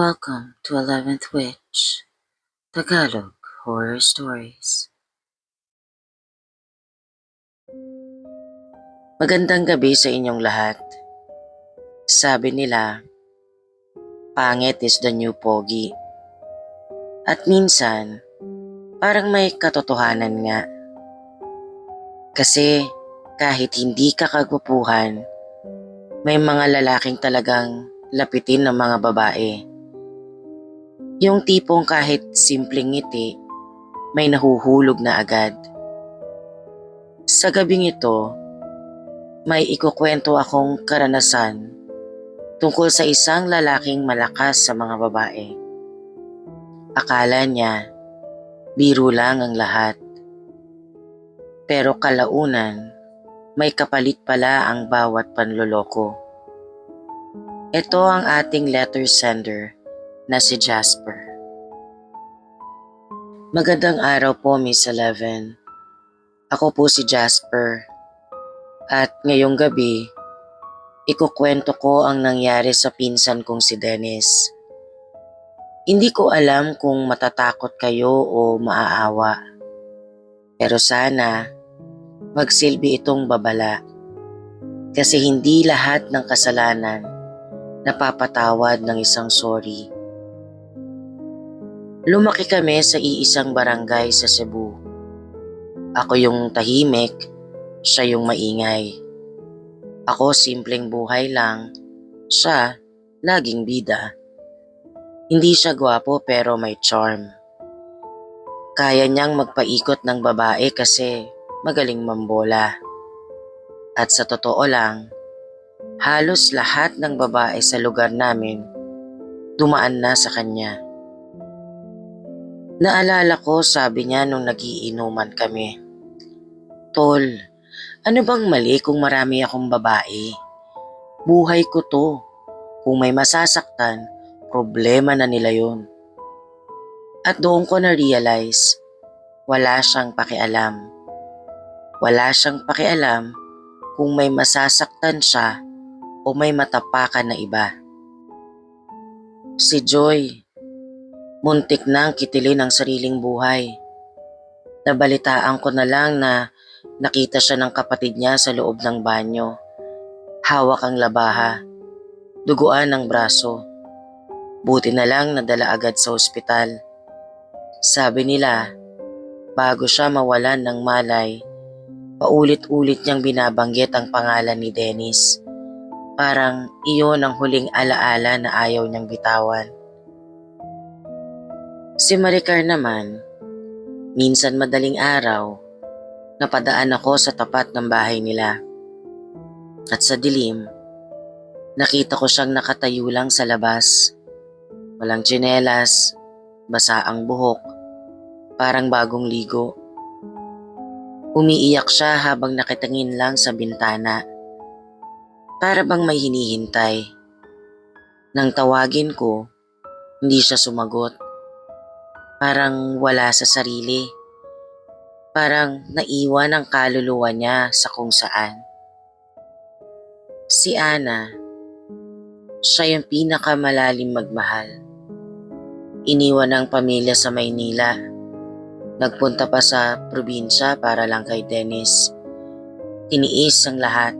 Welcome to 11th Witch, Tagalog Horror Stories. Magandang gabi sa inyong lahat. Sabi nila, pangit is the new pogi. At minsan, parang may katotohanan nga. Kasi kahit hindi ka kagwapuhan, may mga lalaking talagang lapitin ng mga babae. Yung tipong kahit simpleng ngiti, may nahuhulog na agad. Sa gabing ito, may ikukwento akong karanasan tungkol sa isang lalaking malakas sa mga babae. Akala niya, biro lang ang lahat. Pero kalaunan, may kapalit pala ang bawat panloloko. Ito ang ating letter sender na si Jasper. Magandang araw po, Miss Eleven. Ako po si Jasper. At ngayong gabi, ikukwento ko ang nangyari sa pinsan kong si Dennis. Hindi ko alam kung matatakot kayo o maaawa. Pero sana, magsilbi itong babala. Kasi hindi lahat ng kasalanan napapatawad ng isang sorry. Lumaki kami sa iisang barangay sa Cebu. Ako yung tahimik, siya yung maingay. Ako simpleng buhay lang, siya laging bida. Hindi siya gwapo pero may charm. Kaya niyang magpaikot ng babae kasi magaling mambola. At sa totoo lang, halos lahat ng babae sa lugar namin dumaan na sa kanya. Naalala ko sabi niya nung nagiinuman kami. Tol, ano bang mali kung marami akong babae? Buhay ko to. Kung may masasaktan, problema na nila yun. At doon ko na-realize, wala siyang pakialam. Wala siyang pakialam kung may masasaktan siya o may matapakan na iba. Si Joy, muntik na ang kitilin ang sariling buhay. Nabalitaan ko na lang na nakita siya ng kapatid niya sa loob ng banyo. Hawak ang labaha, duguan ang braso. Buti na lang nadala agad sa ospital. Sabi nila, bago siya mawalan ng malay, paulit-ulit niyang binabanggit ang pangalan ni Dennis. Parang iyon ang huling alaala na ayaw niyang bitawan. Si Maricar naman, minsan madaling araw, napadaan ako sa tapat ng bahay nila. At sa dilim, nakita ko siyang nakatayo lang sa labas. Walang tsinelas, basa ang buhok, parang bagong ligo. Umiiyak siya habang nakitangin lang sa bintana. Para bang may hinihintay. Nang tawagin ko, hindi siya sumagot. Parang wala sa sarili. Parang naiwan ang kaluluwa niya sa kung saan. Si Ana, siya yung pinakamalalim magmahal. Iniwan ang pamilya sa Maynila. Nagpunta pa sa probinsya para lang kay Dennis. Tiniis ang lahat.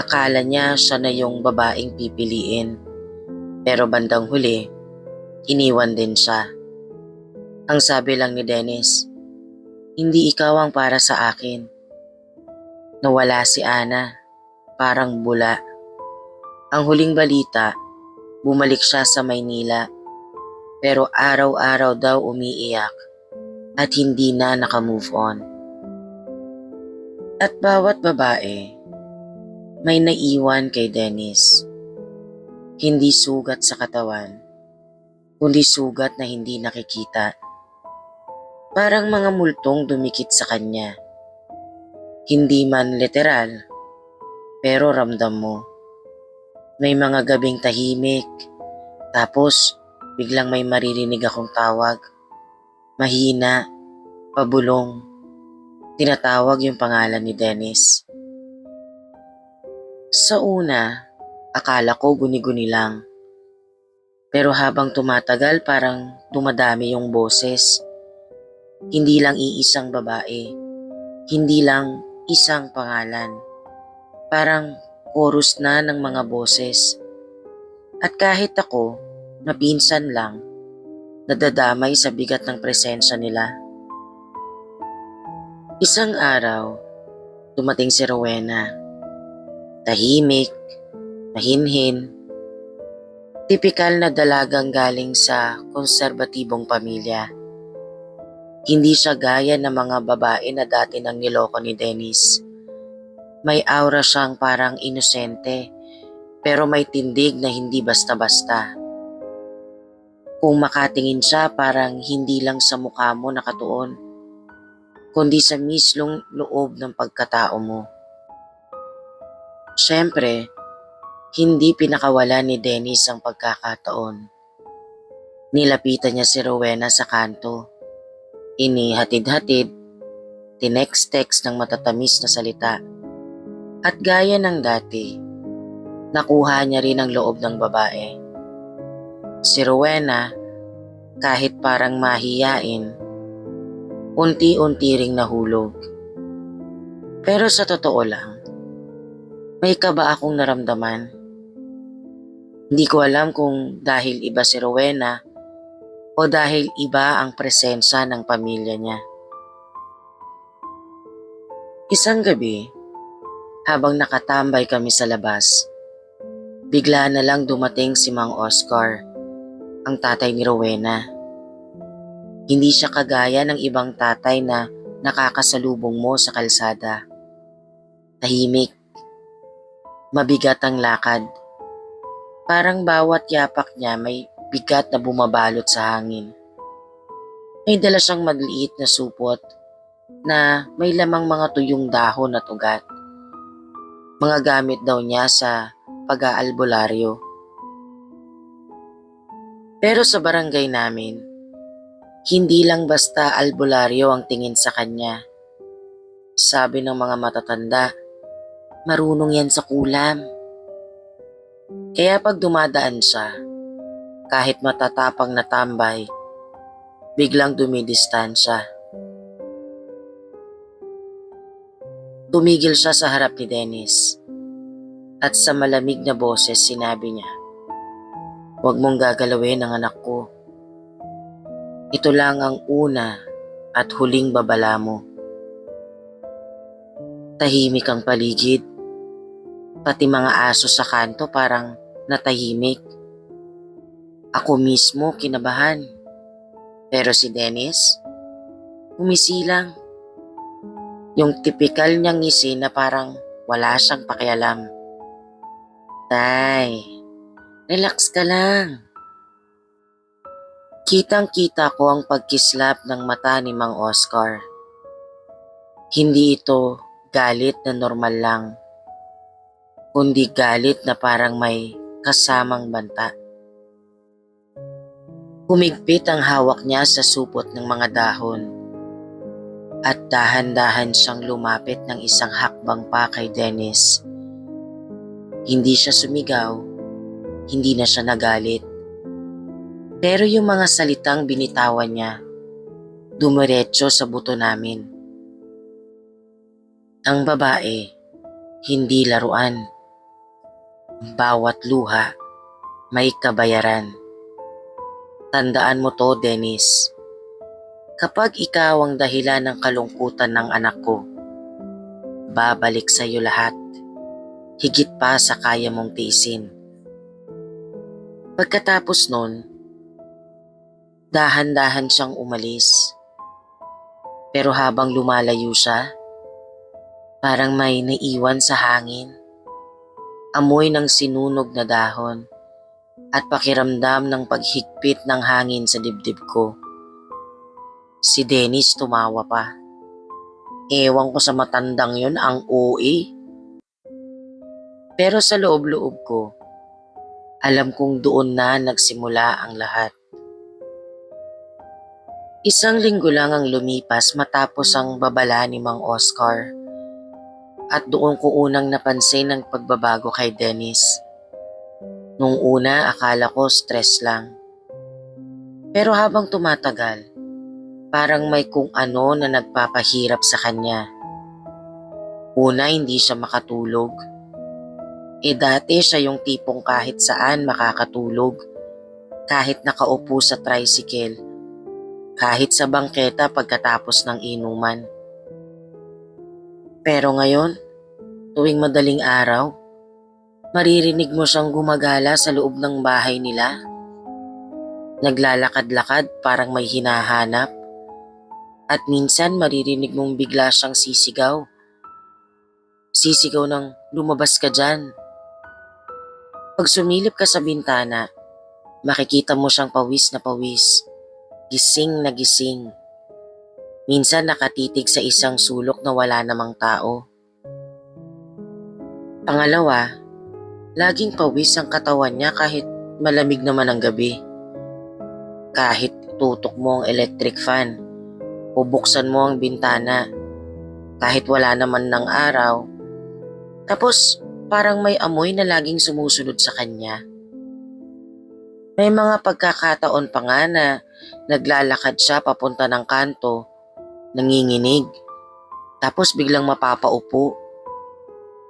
Akala niya siya na yung babaeng pipiliin. Pero bandang huli, iniwan din siya. Ang sabi lang ni Dennis, hindi ikaw ang para sa akin. Nawala si Ana, parang bula. Ang huling balita, bumalik siya sa Maynila. Pero araw-araw daw umiiyak at hindi na nakamove on. At bawat babae, may naiwan kay Dennis. Hindi sugat sa katawan, kundi sugat na hindi nakikita. Parang mga multong dumikit sa kanya. Hindi man literal, pero ramdam mo. May mga gabing tahimik, tapos biglang may maririnig akong tawag. Mahina, pabulong. Tinatawag yung pangalan ni Dennis. Sa una, akala ko guni-guni lang. Pero habang tumatagal parang dumadami yung boses. Hindi lang iisang babae. Hindi lang isang pangalan. Parang chorus na ng mga boses. At kahit ako, na pinsan lang, nadadamay sa bigat ng presensya nila. Isang araw, dumating si Rowena. Tahimik, mahinhin, tipikal na dalagang galing sa konserbatibong pamilya. Hindi siya gaya ng mga babae na dati nang niloko ni Dennis. May aura siyang parang inosente, pero may tindig na hindi basta-basta. Kung makatingin siya parang hindi lang sa mukha mo nakatuon, kundi sa mislong loob ng pagkatao mo. Siyempre, hindi pinakawala ni Dennis ang pagkakataon. Nilapitan niya si Rowena sa kanto. Inihatid-hatid, tinext-text ng matatamis na salita. At gaya ng dati, nakuha niya rin ang loob ng babae. Si Rowena, kahit parang mahiyain, unti-unti ring nahulog. Pero sa totoo lang, may kaba akong naramdaman. Hindi ko alam kung dahil iba si Rowena o dahil iba ang presensya ng pamilya niya. Isang gabi, habang nakatambay kami sa labas, bigla na lang dumating si Mang Oscar, ang tatay ni Rowena. Hindi siya kagaya ng ibang tatay na nakakasalubong mo sa kalsada. Tahimik, mabigat ang lakad. Parang bawat yapak niya may bigat na bumabalot sa hangin. May dala siyang maliit na supot na may lamang mga tuyong dahon at ugat. Mga gamit daw niya sa pag-aalbularyo. Pero sa barangay namin, hindi lang basta albularyo ang tingin sa kanya. Sabi ng mga matatanda, marunong yan sa kulam. Kaya pag dumadaan siya, kahit matatapang na tambay, biglang dumidistansya. Tumigil siya sa harap ni Dennis at sa malamig na boses sinabi niya, Huwag mong gagalawin ang anak ko. Ito lang ang una at huling babala mo. Tahimik ang paligid. Pati mga aso sa kanto parang natahimik. Ako mismo kinabahan. Pero si Dennis, umisilang. Yung tipikal niyang ngisi na parang wala siyang pakialam. Tay, relax ka lang. Kitang-kita ko ang pagkislap ng mata ni Mang Oscar. Hindi ito galit na normal lang, kundi galit na parang may kasamang banta. Humigpit ang hawak niya sa supot ng mga dahon at dahan-dahan siyang lumapit ng isang hakbang pa kay Dennis. Hindi siya sumigaw, hindi na siya nagalit. Pero yung mga salitang binitawan niya, dumiretso sa buto namin. Ang babae, hindi laruan. Bawat luha, may kabayaran. Tandaan mo to, Dennis. Kapag ikaw ang dahilan ng kalungkutan ng anak ko, babalik sa iyo lahat. Higit pa sa kaya mong tiisin. Pagkatapos nun, dahan-dahan siyang umalis. Pero habang lumalayo siya, parang may naiwan sa hangin. Amoy ng sinunog na dahon at pakiramdam ng paghigpit ng hangin sa dibdib ko. Si Dennis tumawa pa. Ewan ko sa matandang yon ang OA. Pero sa loob-loob ko, alam kong doon na nagsimula ang lahat. Isang linggo lang ang lumipas matapos ang babala ni Mang Oscar. At doon ko unang napansin ang pagbabago kay Dennis. Nung una, akala ko stress lang. Pero habang tumatagal, parang may kung ano na nagpapahirap sa kanya. Una, hindi siya makatulog. E dati siya yung tipong kahit saan makakatulog. Kahit nakaupo sa tricycle. Kahit sa bangketa pagkatapos ng inuman. Pero ngayon, tuwing madaling araw, maririnig mo siyang gumagala sa loob ng bahay nila. Naglalakad-lakad parang may hinahanap. At minsan maririnig mong bigla siyang sisigaw. Sisigaw ng lumabas ka dyan. Pag sumilip ka sa bintana, makikita mo siyang pawis na pawis. Gising na gising. Minsan nakatitig sa isang sulok na wala namang tao. Pangalawa, laging pawis ang katawan niya kahit malamig naman ang gabi. Kahit tutok mo ang electric fan o buksan mo ang bintana kahit wala naman ng araw. Tapos parang may amoy na laging sumusunod sa kanya. May mga pagkakataon pa nga na naglalakad siya papunta ng kanto, nanginginig, tapos biglang mapapaupo.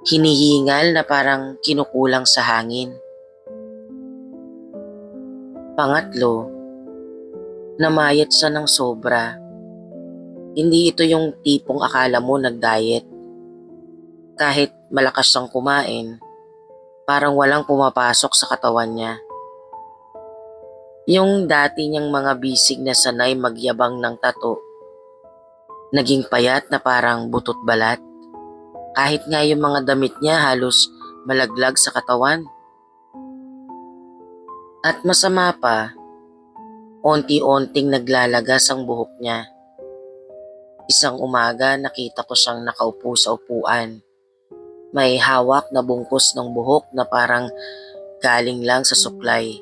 Hinihingal na parang kinukulang sa hangin. Pangatlo, namayat siya ng sobra. Hindi ito yung tipong akala mo nag-diet. Kahit malakas siyang kumain, parang walang pumapasok sa katawan niya. Yung dati niyang mga bisig na sanay magyabang ng tato, naging payat na parang butot balat. Kahit nga yung mga damit niya halos malaglag sa katawan. At masama pa, onti-onting naglalagas ang buhok niya. Isang umaga nakita ko siyang nakaupo sa upuan. May hawak na bungkus ng buhok na parang galing lang sa suklay.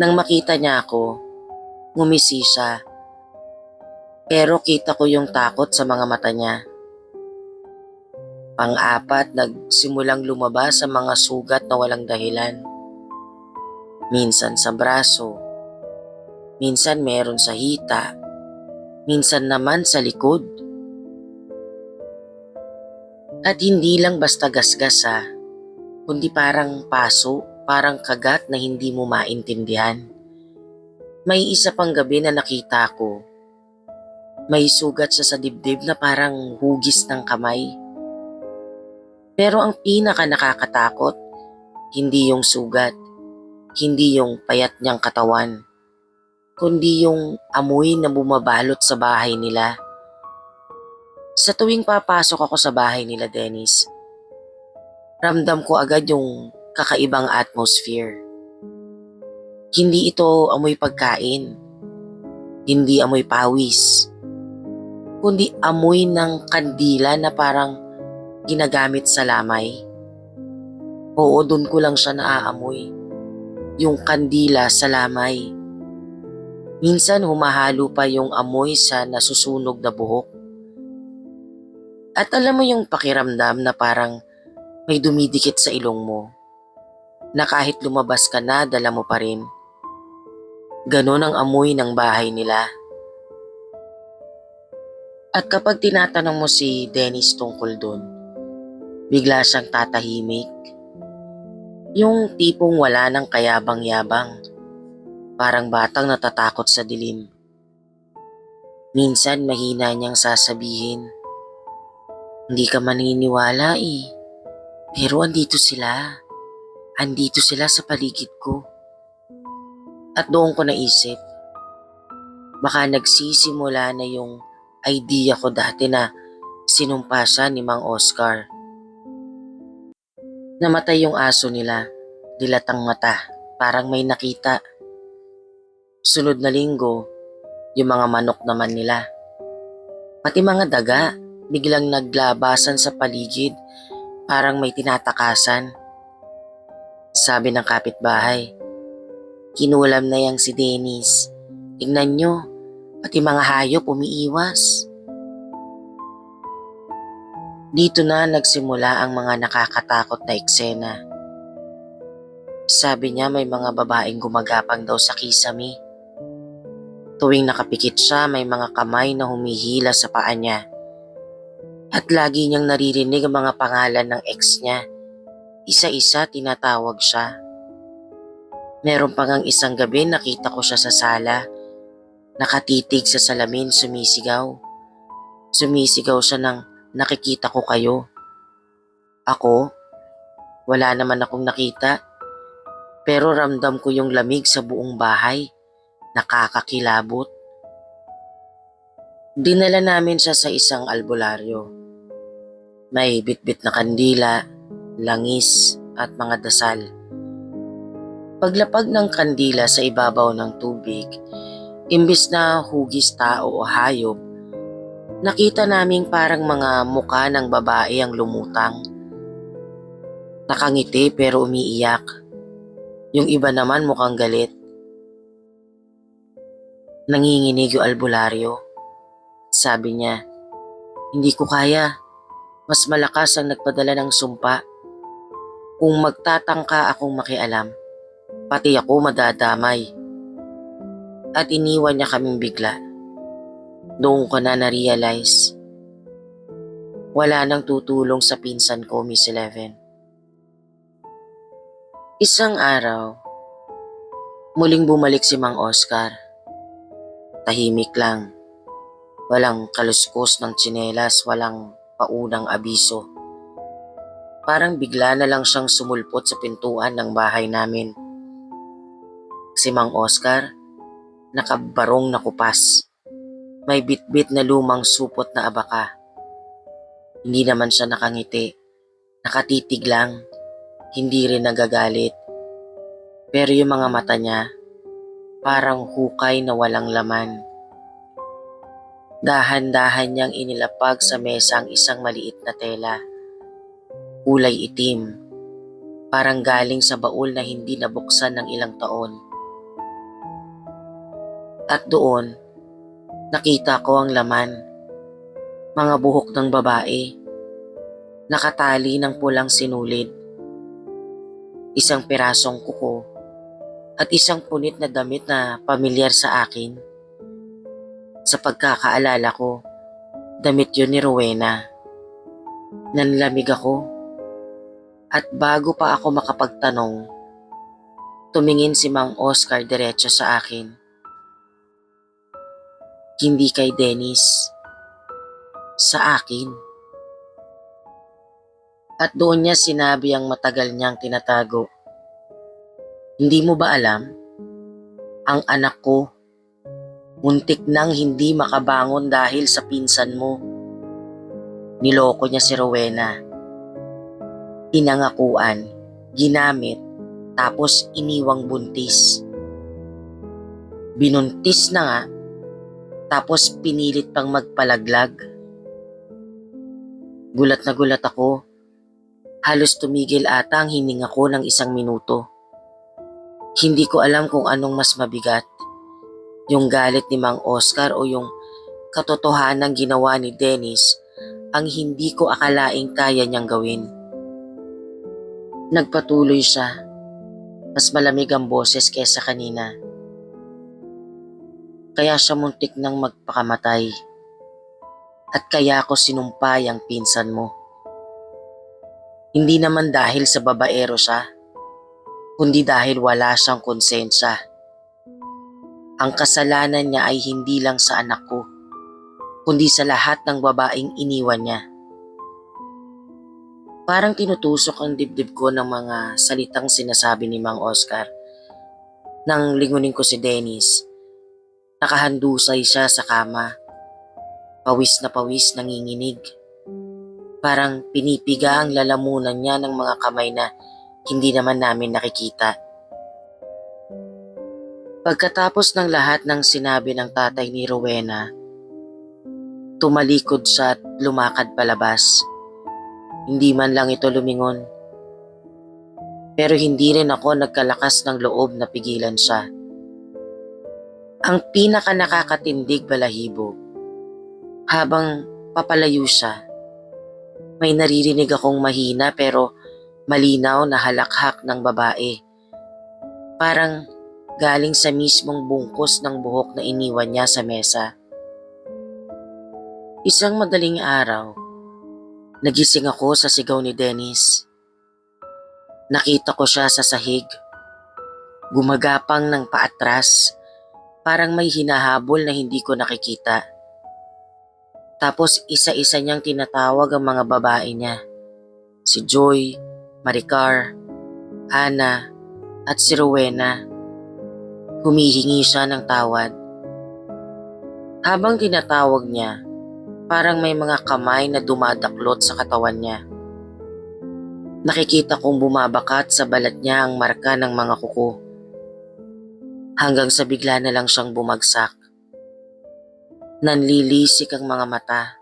Nang makita niya ako, ngumisi siya. Pero kita ko yung takot sa mga mata niya. Pang-apat, nagsimulang lumabas sa mga sugat na walang dahilan. Minsan sa braso, minsan meron sa hita, minsan naman sa likod. At hindi lang basta gasgas ha, kundi parang paso, parang kagat na hindi mo maintindihan. May isa pang gabi na nakita ko. May sugat siya sa dibdib na parang hugis ng kamay. Pero ang pinaka nakakatakot, hindi yung sugat, hindi yung payat niyang katawan, kundi yung amoy na bumabalot sa bahay nila. Sa tuwing papasok ako sa bahay nila Dennis, ramdam ko agad yung kakaibang atmosphere. Hindi ito amoy pagkain, hindi amoy pawis, kundi amoy ng kandila na parang ginagamit sa lamay. Oo, doon ko lang siya naaamoy. Yung kandila sa lamay. Minsan humahalo pa yung amoy sa nasusunog na buhok. At alam mo yung pakiramdam na parang may dumidikit sa ilong mo. Na kahit lumabas ka na, dala mo pa rin. Ganon ang amoy ng bahay nila. At kapag tinatanong mo si Dennis tungkol doon, bigla siyang tatahimik. Yung tipong wala ng kayabang-yabang, parang batang natatakot sa dilim. Minsan mahina niyang sasabihin, hindi ka maniniwala eh, pero andito sila. Andito sila sa paligid ko. At doon ko naisip, baka nagsisimula na yung idea ko dati na sinumpa siya ni Mang Oscar. Namatay yung aso nila, dilatang mata, parang may nakita. Sunod na linggo, yung mga manok naman nila. Pati mga daga, biglang naglabasan sa paligid, parang may tinatakasan. Sabi ng kapitbahay, kinulam na yang si Dennis. Tingnan nyo, pati mga hayop umiiwas. Dito na nagsimula ang mga nakakatakot na eksena. Sabi niya may mga babaeng gumagapang daw sa kisame. Tuwing nakapikit siya, may mga kamay na humihila sa paa niya. At lagi niyang naririnig ang mga pangalan ng ex niya. Isa-isa tinatawag siya. Meron pa ngang isang gabi nakita ko siya sa sala. Nakatitig sa salamin sumisigaw. Sumisigaw siya ng nakikita ko kayo. Ako? Wala naman akong nakita. Pero ramdam ko yung lamig sa buong bahay. Nakakakilabot. Dinala namin siya sa isang albularyo. May bitbit na kandila, langis at mga dasal. Paglapag ng kandila sa ibabaw ng tubig, imbis na hugis tao o hayop, nakita naming parang mga muka ng babae ang lumutang. Nakangiti pero umiiyak. Yung iba naman mukhang galit. Nanginginig yung albularyo. Sabi niya, hindi ko kaya. Mas malakas ang nagpadala ng sumpa. Kung magtatangka akong makialam, pati ako madadamay. At iniwan niya kaming bigla. Doon ko na na-realize. Wala nang tutulong sa pinsan ko, Miss Eleven. Isang araw, muling bumalik si Mang Oscar. Tahimik lang. Walang kaluskos ng tsinelas, walang paunang abiso. Parang bigla na lang siyang sumulpot sa pintuan ng bahay namin. Si Mang Oscar, nakabarong na kupas. May bitbit na lumang supot na abaka. Hindi naman siya nakangiti. Nakatitig lang. Hindi rin nagagalit. Pero yung mga mata niya, parang hukay na walang laman. Dahan-dahan niyang inilapag sa mesa ang isang maliit na tela. Kulay itim. Parang galing sa baul na hindi nabuksan ng ilang taon. At doon, nakita ko ang laman. Mga buhok ng babae. Nakatali ng pulang sinulid. Isang pirasong kuko at isang punit na damit na pamilyar sa akin. Sa pagkakaalala ko, damit yun ni Rowena. Nanlamig ako. At bago pa ako makapagtanong, tumingin si Mang Oscar diretso sa akin. Hindi kay Dennis. Sa akin. At doon niya sinabi ang matagal niyang tinatago. Hindi mo ba alam? Ang anak ko, muntik nang hindi makabangon dahil sa pinsan mo. Niloko niya si Rowena. Pinangakuan, ginamit, tapos iniwang buntis. Binuntis na nga, tapos pinilit pang magpalaglag. Gulat na gulat ako. Halos tumigil ata ang hininga ko ng isang minuto. Hindi ko alam kung anong mas mabigat. Yung galit ni Mang Oscar o yung katotohanan ginawa ni Dennis ang hindi ko akalaing kaya niyang gawin. Nagpatuloy siya. Mas malamig ang boses kesa kanina. Kaya siya muntik nang magpakamatay. At kaya ko sinumpay ang pinsan mo. Hindi naman dahil sa babaero siya, kundi dahil wala siyang konsensya. Ang kasalanan niya ay hindi lang sa anak ko, kundi sa lahat ng babaeng iniwan niya. Parang tinutusok ang dibdib ko ng mga salitang sinasabi ni Mang Oscar. Nang lingunin ko si Dennis, nakahandusay siya sa kama. Pawis na pawis nanginginig. Parang pinipiga ang lalamunan niya ng mga kamay na hindi naman namin nakikita. Pagkatapos ng lahat ng sinabi ng tatay ni Rowena, tumalikod siya at lumakad palabas. Hindi man lang ito lumingon. Pero hindi rin ako nagkalakas ng loob na pigilan siya. Ang pinaka nakakatindig balahibo, habang papalayo siya, may naririnig akong mahina pero malinaw na halakhak ng babae Parang galing sa mismong bungkos ng buhok na iniwan niya sa mesa. Isang madaling araw, nagising ako sa sigaw ni Dennis. Nakita ko siya sa sahig. Gumagapang ng paatras, parang may hinahabol na hindi ko nakikita. Tapos isa-isa niyang tinatawag ang mga babae niya. Si Joy, Maricar, Ana, at si Rowena. Humihingi siya ng tawad. Habang tinatawag niya, parang may mga kamay na dumadaklot sa katawan niya. Nakikita kong bumabakat sa balat niya ang marka ng mga kuko. Hanggang sa bigla na lang siyang bumagsak. Nanlilisik ang mga mata.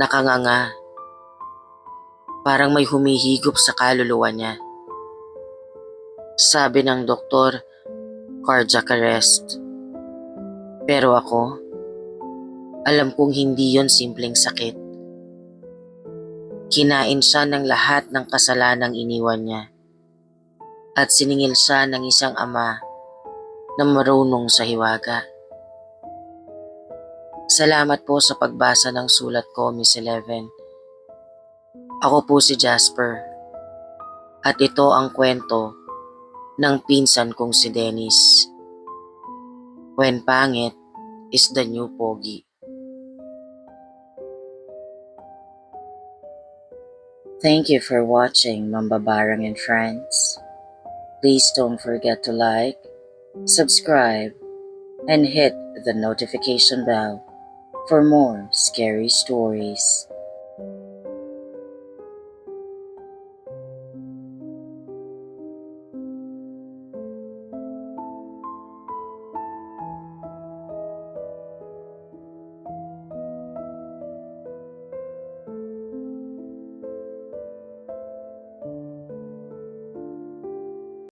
Nakanganga. Parang may humihigop sa kaluluwa niya. Sabi ng doktor, cardiac arrest. Pero ako, alam kong hindi yon simpleng sakit. Kinain siya ng lahat ng kasalanang iniwan niya. At siningil siya ng isang ama na marunong sa hiwaga. Salamat po sa pagbasa ng sulat ko, Miss Eleven. Ako po si Jasper. At ito ang kwento ng pinsan kong si Dennis. When pangit is the new pogi. Thank you for watching Mambabarang and Friends. Please don't forget to like, subscribe, and hit the notification bell for more scary stories.